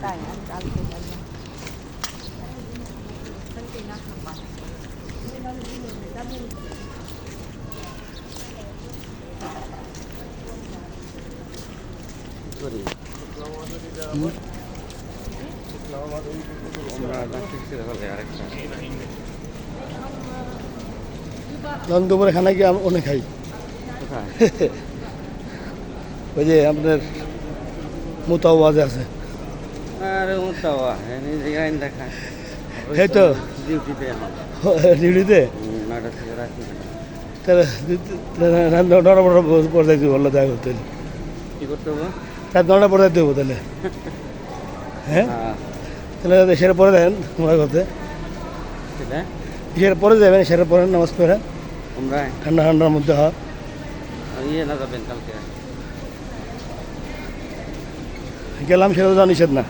তাই আমি কালকে যাব আমরা ডাক্তার ছিল বলে আরেকটা তখন দুপুরে খানা কি অনেক খাই? ওই যে আপনার মোতাও বাজে আছে। আরে উঠাও নিজে গাইন দেখা। এই তো। ডিউটিতে এখন। ডিউটিতে? হুম, নয়টা থেকে রাখি তাহলে নটা পরে পরে যাইতে বলল দেখা করতে কি করতে হবে? রাত নটা পরে যাইতে হব তাহলে। হ্যাঁ? তাহলে সেটা পরে দেন তোমরা করতে। সেটা সেটা পরে যাবেন সেটা পরে নামাজ পড়ে। তোমরা ঠান্ডা ঠান্ডার মধ্যে হয়। ইয়ে না যাবেন কালকে? গেলাম সেটা তো নিষেধ না।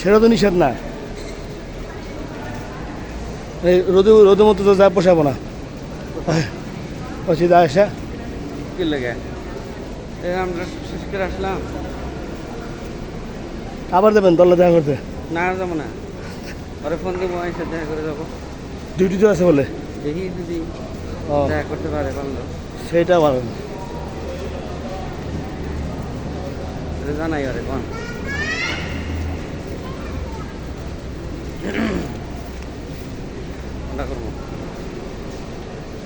সেটা তো নিষেধ না। এই রোদে রোদের মতো তো যা পোষাবো না। অসুবিধা আসা কি লেগে? আমরা শেষ করে আসলাম। আবার দেবেন দলে দেখা করতে। না যাব না। পরে ফোন দিব এসে দেখা করে যাব। ডিউটি তো আছে বলে। দেখি যদি দেখা করতে পারে পারল সেইটা ভালো। এটা জানাই আরে কোন।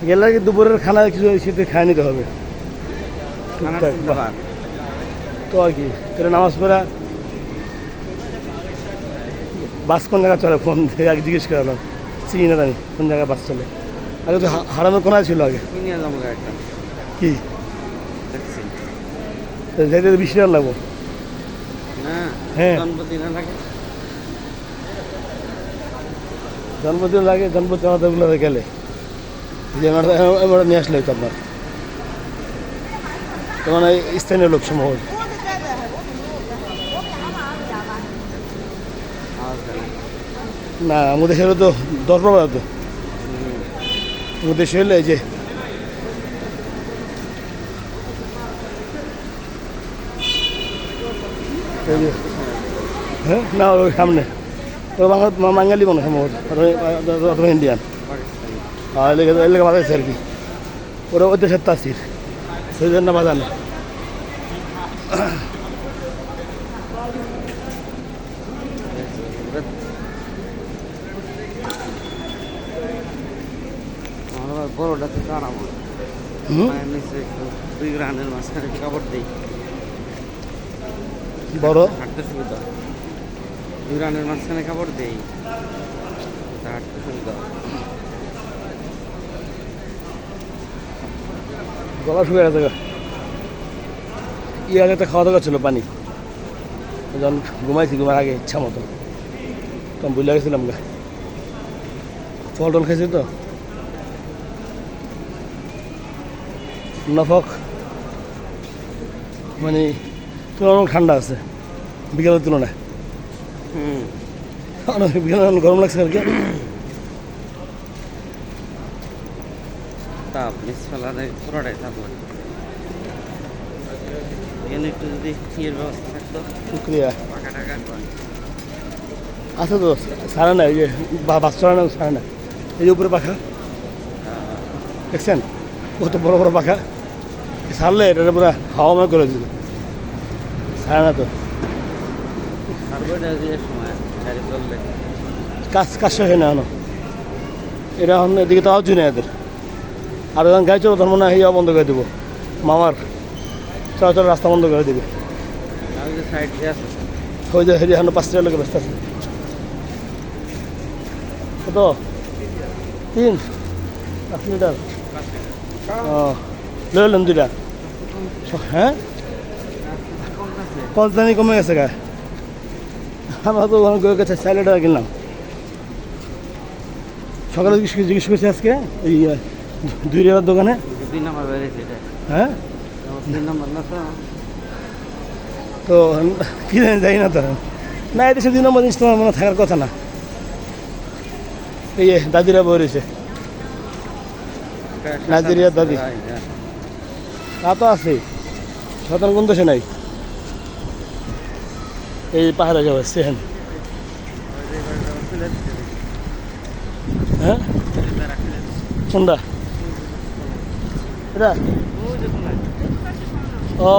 গেলে কি দুপুরের খানা কিছু খাই নিতে হবে। তো আর কি তাহলে নামাজ পড়া। বাস কোন জায়গায় চলে? ফোন আগে জিজ্ঞেস করালাম চিনি না জানি কোন জায়গায় বাস চলে। আগে তো হা- হারানোর কোনায় ছিল আগে। কি নিয়ে যাব একটা? কি? দেখছি। তো বেশি টাকা লাগবো। হ্যাঁ। জন্মদিন লাগে জন্মদিন লাগে জন্মদিন গেলে যে আমার আমার নিয়ে আসলে আপনার তোমার স্থানীয় লোক না। আমাদের তো দশ বাবা তো আমাদের এই যে এই যে হ্যাঁ? না ওই সামনে। বাঙালি মনে সম্ভবত অথবা- ইন্ডিয়ান আর এলাকা বাজাইছে আর কি। ওরা ওই দেশের তাসির সেই জন্য বাজানো। আবার বড়টাতে দাঁড়াবো। দুই রানের মাঝখানে কাপড় দিই। বড়? হাঁটতে সুবিধা। হয়। দুই রানের মাঝখানে কাপড় দিই। হাঁটতে সুবিধা। গলা শুয়ে গেছে গা। ই আগে একটা খাওয়া দাওয়া ছিল পানি। যখন ঘুমাইছি ঘুমার আগে ইচ্ছা মতো। তখন বুঝলে গেছিলাম গা। ফল টল খাইছি তো। নফক মানে তুলনামূলক ঠান্ডা আছে বিকেলের তুলনায়। বিকেলে গরম লাগছে আর কি তাপ মিস পুরোটাই তাপ লাগে। এখানে একটু যদি ইয়ের ব্যবস্থা থাকতো শুক্রিয়া। পাখা টাকা আছে তো সারা না এই যে বাস চড়া না সারা না। এই যে উপরে পাখা। দেখছেন? কত বড় বড় পাখা। ছাড়লে এটা পুরো হাওয়া করে দিল না সময় গাড়ি চললে কাজ কাজ হয় না এটা এখন এদিকে তো আওয়াজ নেই এদের। আর যখন গাড়ি চলো তখন মনে হয় বন্ধ করে দেবো। মামার চলাচল রাস্তা বন্ধ করে দেবে। আমি যে সাইড দিয়ে আছে ওই যে হেরি এখন পাঁচটা লোকের ব্যস্ত আছে। কত? তিন? পাঁচ মিটার? ও লইলেন দুইটা। হ্যাঁ? পঞ্চদানি কমে গেছে গা। আমরা তো ওখানে গিয়ে গেছে স্যালাড কিনলাম। সকালে জিজ্ঞেস করছি আজকে এই দুই রেবার দোকানে। এটা। হ্যাঁ? তো। কি জানি যাই না তো। না এদেশে দুই নম্বর জিনিস তোমার মনে থাকার কথা না। এই দাদিরা বই রয়েছে। নাইজেরিয়ার দাদি। তা তো আছে সাধারণ কোন দেশে নাই? এই পাহাড়ে যাওয়া সেহেন। হ্যাঁ? কোনটা? এটা? ও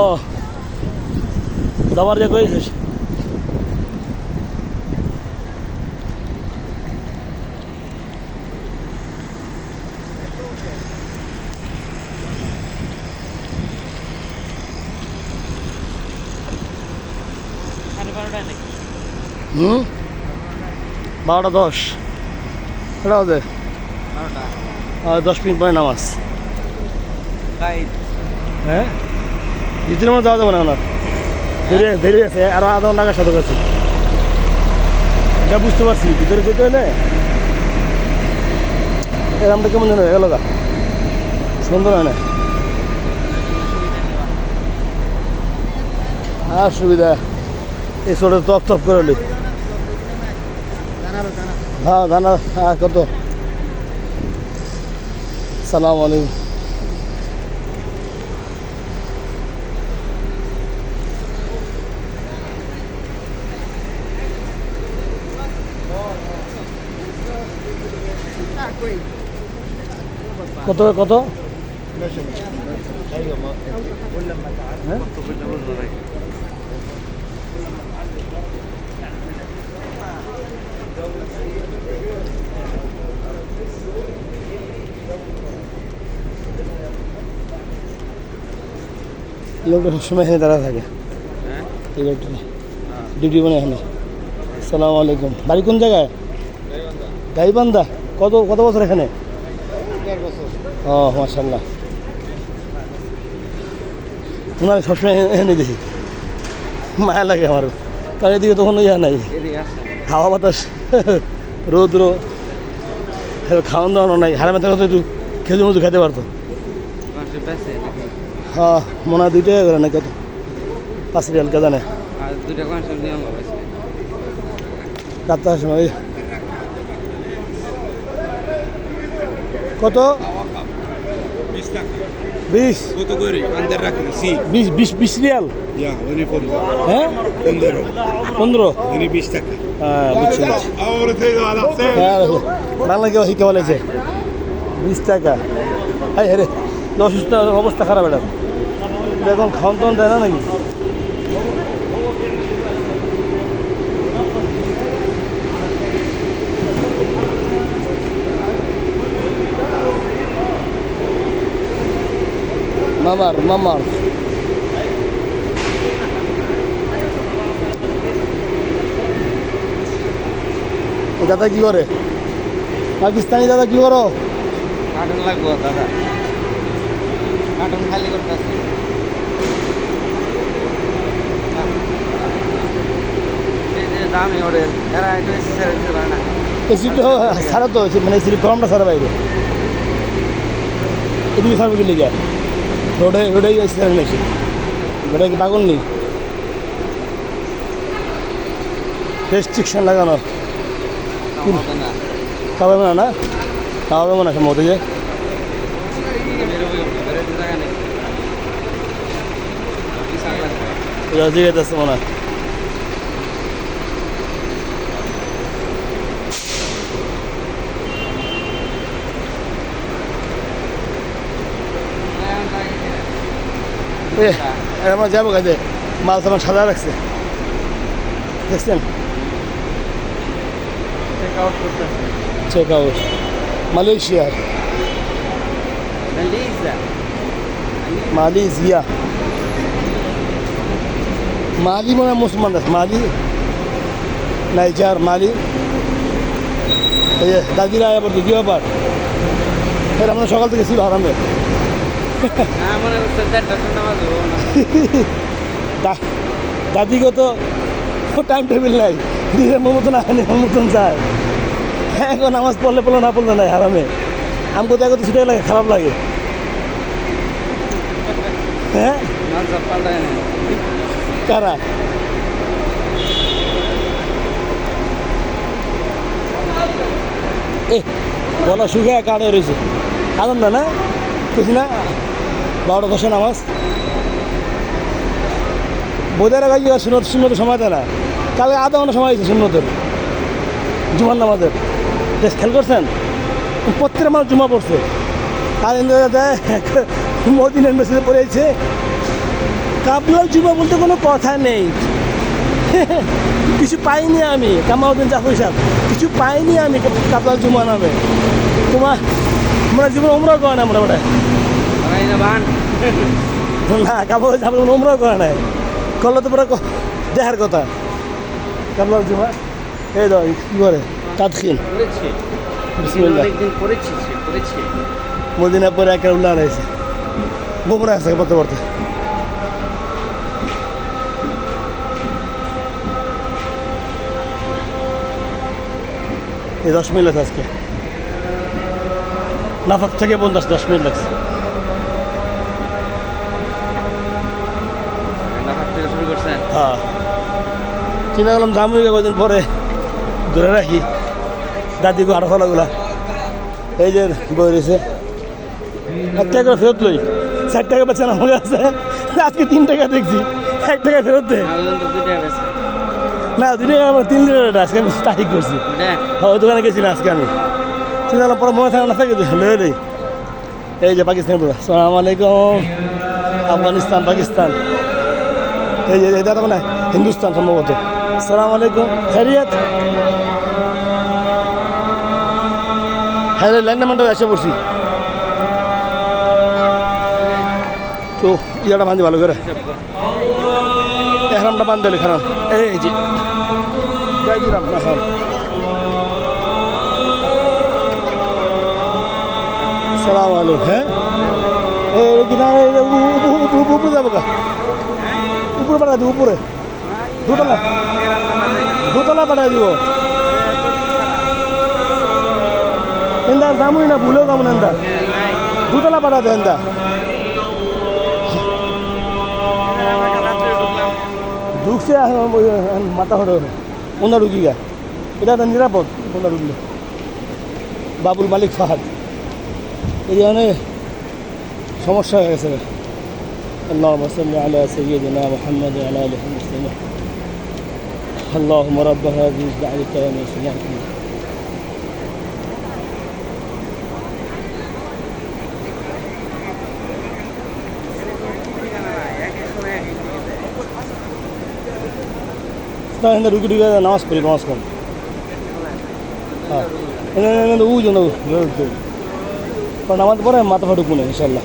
যাবার যে কইছিস হুম? বারোটা দশ। এটা ওদের আর দশ মিনিট পরে নামাজ। হ্যাঁ? দ্বিতীয় মধ্যে যাওয়া যাবে না না দেরি দেরি আছে আরও আধা ঘণ্টা সাথে কাছে এটা বুঝতে পারছি ভিতরে যেতে হলে এরমটা কেমন যেন হয়ে গেল গা। সুন্দর হয় না? আর সুবিধা এই ছোটো তপ তপ করে হ্যাঁ দানা হ্যাঁ কত? সালাম আলাইকুম। কত কত? লোকটা সবসময় এখানে দাঁড়া থাকে। এই লোকটা। ডিউটি মানে এখানে। সালাম আলাইকুম। বাড়ি কোন জায়গায়? গাইবান্ধা। কত কত বছর এখানে? ও মাসাল্লাহ ওনার সবসময় এখানে- দেখি। মায়া লাগে আমার। কারণ এদিকে তখন ইয়া নাই। হাওয়া বাতাস রৌদ্র। খাওয়ান দাওয়ানো নাই। হারামে থাকলে তো একটু খেজুর মজু খেতে পারতো। হ্যাঁ মনে হয় দুইটাই করে না কত পাঁচ রিয়াল কে জানে? রাত্রের সময় কত? বিশ. বিশ বিশ বিশ রিয়াল. হ্যাঁ. পনেরো। Ini bis হ্যাঁ বুঝছি. হ্যাঁ বাংলা কেউ শিখে বলেছে। বিশ টাকা। অসুস্থ অবস্থা খারাপ এটা এখন খাওয়ান টাউন দেয় না নাকি? মামার মামার। দাদা কি করে? পাকিস্তানি দাদা কি করো? কার্টুন লাগবো, দাদা। কার্টুন খালি করতেছি। তো সারা তো মানে এসি গরমটা সারা বাইরে। এদিকে সারবে কি লিগা রোডে রোডে সারা নাকি রোডে কি পাগল নেই? রেস্ট্রিকশন লাগানো। খাওয়াবে না। না খাওয়াবে না সম্ভবত যে। রাজি গেছে মনে হয়। এ আমরা যাব কাজে মাল সামান সাদা রাখছে। দেখছেন? Check out out Malaysia. Malaysia? Mali মনে মুসলমান দেশ। মালি? Niger Mali? এই দাদিরা কি ব্যাপার? আমরা সকাল থেকে ছিল আরামে দাদিকে টাইম টেবিল নাই। নিজের মতন আনে মন মতন যায়। হ্যাঁ এখন নামাজ পড়লে পড়ল, না পড়লে নাই আমাকে তো এখন ছুটে লাগে, খারাপ লাগে। হ্যাঁ? কারা? এ, গলা শুকিয়ে কাড়ে রয়েছে। আনন্দ না না? বারোটা দশে নামাজ। বোধের আগে শুনো শুনো তো সময় না কালকে আধা ঘণ্টা সময় হয়েছে শূন্যদের জুমার নামাজের। বেশ খেয়াল করছেন? প্রত্যেকটা মানুষ জুমা পড়ছে। আর মদিনের মেসেজে পড়েছে কাবলাল জুমা বলতে কোনো কথা নেই। কিছু পাইনি আমি, কামাউদ্দিন জাফর সাহেব। কিছু পাইনি আমি কাবলাল জুমা নামে। তোমার, আমরা জীবন করে না আমরা ওটা ওরাই না বান করে নাই। করলে তো পরে ক- দেখার কথা। কাবলাল জুমা এই দাও কি করে? করেছে। মদিনা পরে একটা উল্লাহ রয়েছে গোমরা আছে পড়তে পড়তে। এই দশ মিনিট আছে আজকে। নাফাক থেকে পঞ্চাশ দশ মিনিট লাগছে নাফাক থেকে শুরু করছেন হ্যাঁ চিন্তা করলাম দামি কদিন পরে। ধরে রাখি। দাদিকে আরও ফলাগুলা এই যে বই রয়েছে। এক টাকা করে ফেরত লই। ষাট টাকা বেচা আমার আছে। আজকে তিন টাকা দেখছি। এক টাকা ফেরত দে। গেছে না, দুই টাকা আমার তিন দিনের আজকে আমি তারিখ করছি। হ্যাঁ ওই দোকানে গেছিলাম আজকে আমি। চিন্তা করলাম পরে মনে থাকে না থাকে লই। এই যে পাকিস্তান পুরো সালাম আলাইকুম। আফগানিস্তান, পাকিস্তান। এই যে এটা মানে হিন্দুস্তান সম্ভবত সালাম আলাইকুম খারিয়াত হ্যাঁ ল্যান্ডমানটা এসে পড়ছি তো ইয়াটা বান্ধি ভালো করে এহরামটা বান্ধ হলে খারাপ এই যে সালাম আলাইকুম হ্যাঁ এই কিনা উপরে যাব উপরে পাঠা দিব, উপরে। দুতলা। দুতলা পাঠাই দিব। এন্দা যামই না, ভুলেও যাব না এন্দা। দুতলা পাঠা দে এন্দা। ঢুকছে মাথা হরে ওনা ঢুকি গা? এটা তো নিরাপদ ওনা ঢুকলে? বাবুল মালিক ফাহাদ। এই অনেক সমস্যা হয়ে গেছে। اللهم صل على سيدنا محمد وعلى آله وصحبه اللهم رب هذه الدعوة التامة سبحانك இந்த டுக்கு டுக்கு நாஸ் படி நாஸ் பண்ணு أنا ಒಂದು ಊಜು ಒಂದು இப்போ ನಾ ಮತ್ತೆ ಬರೋ ಮಾತಾಡ್ಕೊಂಡು ಇನ್ಶಾಲ್ಲ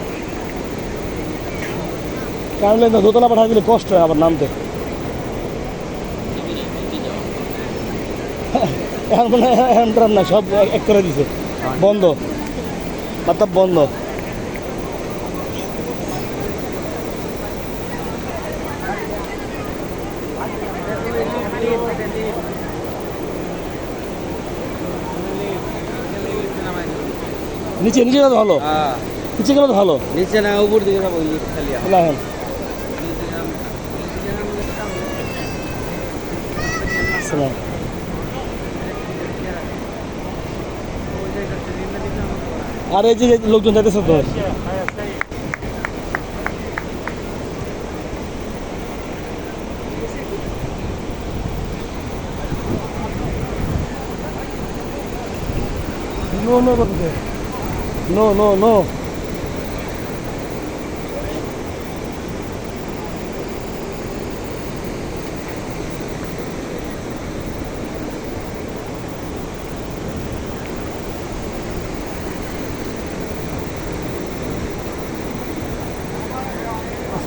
কারণ দোতলা পাঠা দিলে কষ্ট হয় আবার নামতে। এখন মানে না সব এক করে দিছে। বন্ধ। বন্ধ। নিচে নিচে ভালো? হ্যাঁ। নিচে গেলে ভালো? নিচে না উপর দিকে যাব খালি খোলা এখন সালাম আর এই যে যে লোকজন যাইতেছে তো No, no, no, no, no,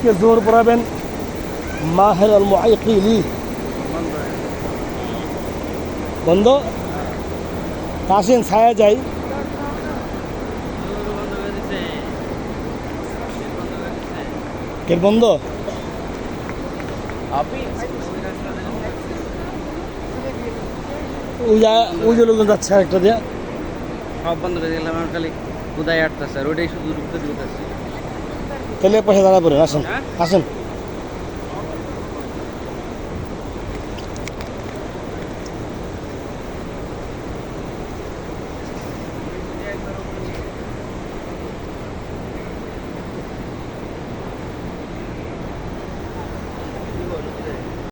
আজকে জোর পড়াবেন মাহের আল মুআইকিলি। বন্ধ? আসেন ছায়া যাই। গেট বন্ধ? ওই যে লোকজন যাচ্ছে আরেকটা দিয়া। সব বন্ধ করে দিলাম খালি কোথায় আটতেছে আর ওটাই শুধু ঢুকতে ঢুকতেছে তাহলে পাশে দাঁড়া পড়েন আসেন? আসেন